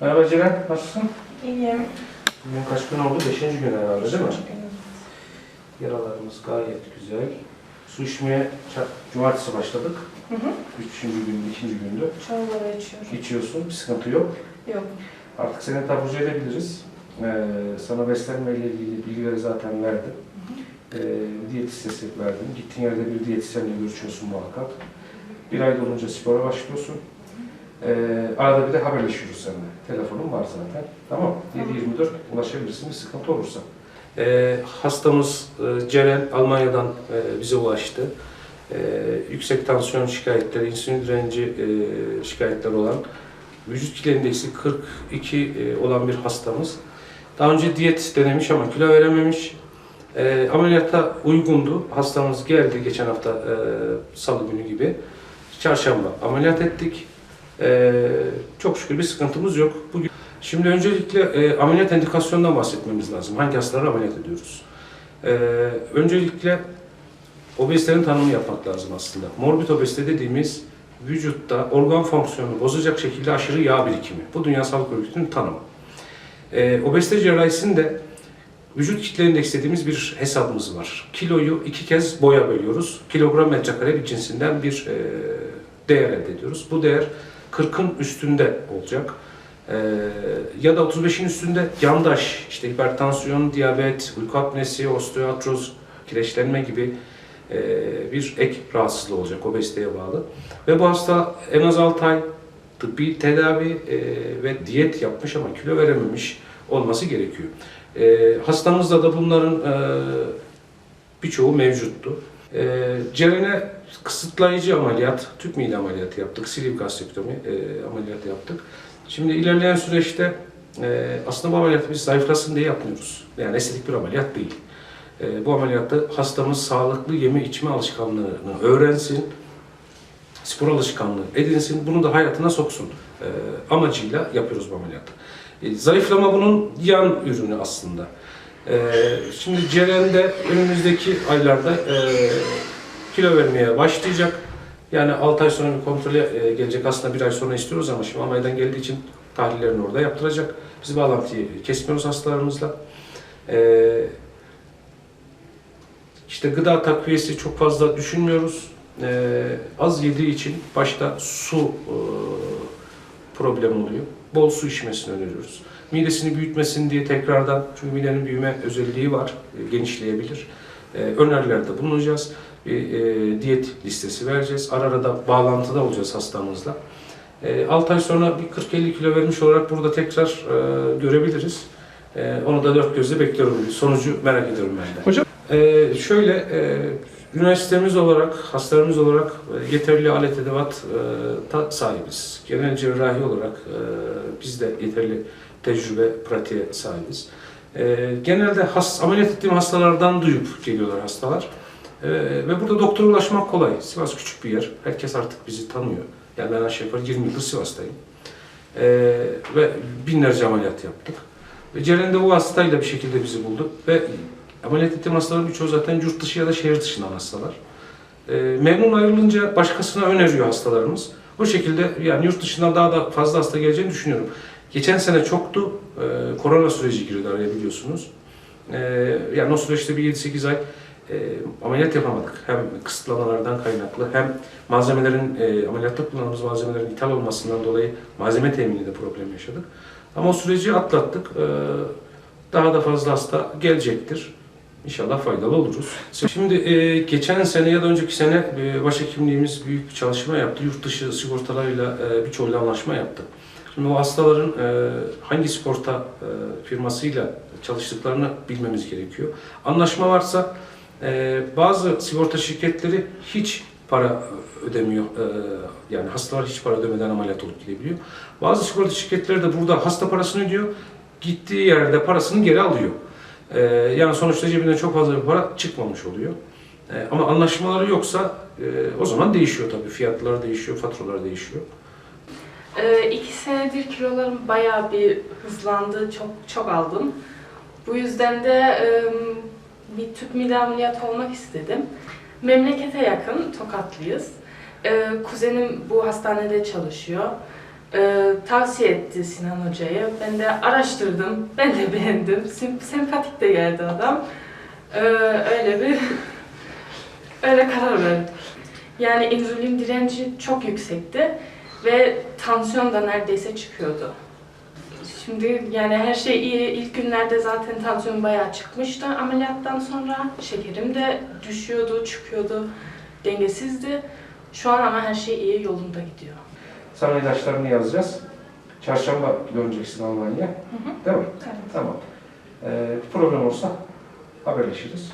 Merhaba Ceren, nasılsın? İyiyim. Bugün kaç gün oldu? Beşinci gün herhalde değil mi? Yaralarımız gayet güzel. Su içmeye ça- cumartesi başladık. Hı hı. Üçüncü gün, ikinci gündü. Çorbaları içiyorum. İçiyorsun, bir sıkıntı yok. Yok. Artık seni taburcu edebiliriz. Ee, sana beslenme ile ilgili bilgileri zaten verdim. Ee, diyet listesi verdim. Gittiğin yerde bir diyetisyenle görüşüyorsun muhakkak. Bir ay dolunca spora başlıyorsun. Ee, arada bir de haberleşiyoruz seninle. Telefonum var zaten. Tamam. Tamam. 7-24 ulaşabilirsin bir sıkıntı olursa. Ee, hastamız e, Ceren Almanya'dan e, bize ulaştı. Ee, yüksek tansiyon şikayetleri, insülin direnci e, şikayetleri olan vücut kitle indeksi 42 e, olan bir hastamız. Daha önce diyet denemiş ama kilo verememiş. E, ameliyata uygundu. Hastamız geldi geçen hafta e, salı günü gibi. Çarşamba ameliyat ettik. E, çok şükür bir sıkıntımız yok. Bugün Şimdi öncelikle e, ameliyat indikasyonundan bahsetmemiz lazım. Hangi hastaları ameliyat ediyoruz? E, öncelikle obezitenin tanımı yapmak lazım aslında. Morbid obezite dediğimiz vücutta organ fonksiyonunu bozacak şekilde aşırı yağ birikimi. Bu Dünya Sağlık Örgütü'nün tanımı. E, obezite cerrahisinde vücut kitle dediğimiz bir hesabımız var. Kiloyu iki kez boya bölüyoruz. Kilogram metrekare bir cinsinden bir e, değer elde ediyoruz. Bu değer 40'ın üstünde olacak. E, ya da 35'in üstünde yandaş, işte hipertansiyon, diyabet, uyku apnesi, osteoartroz, kireçlenme gibi e, bir ek rahatsızlığı olacak obeziteye bağlı. Ve bu hasta en az 6 ay tıbbi tedavi e, ve diyet yapmış ama kilo verememiş olması gerekiyor. E, hastamızda da bunların e, birçoğu mevcuttu. E, Ceren'e kısıtlayıcı ameliyat, tüp mide ameliyatı yaptık, siliv gastrektomi e, ameliyatı yaptık. Şimdi ilerleyen süreçte e, aslında bu ameliyatı biz zayıflasın diye yapmıyoruz. Yani estetik bir ameliyat değil. E, bu ameliyatta hastamız sağlıklı yeme içme alışkanlığını öğrensin, spor alışkanlığı edinsin, bunu da hayatına soksun e, amacıyla yapıyoruz bu ameliyatı. E, zayıflama bunun yan ürünü aslında. E, şimdi Ceren'de önümüzdeki aylarda e, kilo vermeye başlayacak. Yani 6 ay sonra bir kontrole e, gelecek. Aslında bir ay sonra istiyoruz ama şimdi Almanya'dan geldiği için tahlillerini orada yaptıracak. Biz bağlantıyı kesmiyoruz hastalarımızla. E, işte gıda takviyesi çok fazla düşünmüyoruz. E, az yediği için başta su e, problem oluyor. Bol su içmesini öneriyoruz. Midesini büyütmesin diye tekrardan, çünkü midenin büyüme özelliği var, e, genişleyebilir. E, önerilerde bulunacağız. Bir e, diyet listesi vereceğiz. Ara ara da bağlantıda olacağız hastamızla. E, 6 ay sonra bir 40-50 kilo vermiş olarak burada tekrar görebiliriz. Onu da dört gözle bekliyorum. Sonucu merak ediyorum ben de. Hocam- şöyle, e, üniversitemiz olarak, hastalarımız olarak e, yeterli alet edevat e, sahibiz. Genel cerrahi olarak e, biz de yeterli tecrübe, pratiğe sahibiz. E, genelde has, ameliyat ettiğim hastalardan duyup geliyorlar hastalar. E, ve burada doktora ulaşmak kolay. Sivas küçük bir yer. Herkes artık bizi tanıyor. Yani ben aşağı yukarı 20 yıldır Sivas'tayım. E, ve binlerce ameliyat yaptık. Ve Ceren de bu hastayla bir şekilde bizi buldu. Ve ameliyat ettiğim hastaların birçoğu zaten yurt dışı ya da şehir dışından hastalar. Memnun ayrılınca başkasına öneriyor hastalarımız. O şekilde yani yurt dışından daha da fazla hasta geleceğini düşünüyorum. Geçen sene çoktu. E, korona süreci girdi araya biliyorsunuz. E, yani o süreçte bir 7-8 ay e, ameliyat yapamadık. Hem kısıtlamalardan kaynaklı hem malzemelerin, e, ameliyatta kullandığımız malzemelerin ithal olmasından dolayı malzeme temininde problem yaşadık. Ama o süreci atlattık. E, daha da fazla hasta gelecektir. İnşallah faydalı oluruz. Şimdi e, geçen sene ya da önceki sene e, başhekimliğimiz büyük bir çalışma yaptı. Yurt dışı sigortalarıyla e, birçoğuyla anlaşma yaptı. Şimdi o hastaların e, hangi sigorta e, firmasıyla çalıştıklarını bilmemiz gerekiyor. Anlaşma varsa e, bazı sigorta şirketleri hiç para ödemiyor. E, yani hastalar hiç para ödemeden ameliyat olup gidebiliyor. Bazı sigorta şirketleri de burada hasta parasını ödüyor. Gittiği yerde parasını geri alıyor. E, yani sonuçta cebinden çok fazla bir para çıkmamış oluyor. E, ama anlaşmaları yoksa e, o zaman değişiyor tabii. Fiyatlar değişiyor, faturalar değişiyor. Ee, iki senedir kilolarım bayağı bir hızlandı. Çok çok aldım. Bu yüzden de e, bir tüp mide ameliyatı olmak istedim. Memlekete yakın, Tokatlıyız. Ee, kuzenim bu hastanede çalışıyor. Ee, tavsiye etti Sinan Hoca'yı. Ben de araştırdım. Ben de beğendim. Sim- sempatik de geldi adam. Ee, öyle bir öyle karar verdim. Yani insülin direnci çok yüksekti ve tansiyon da neredeyse çıkıyordu. Şimdi yani her şey iyi. İlk günlerde zaten tansiyon bayağı çıkmıştı. Ameliyattan sonra şekerim de düşüyordu, çıkıyordu. Dengesizdi. Şu an ama her şey iyi yolunda gidiyor. Sana ilaçlarını yazacağız. Çarşamba döneceksin Almanya. hı. Değil mi? Evet. Tamam. Ee, problem olsa haberleşiriz.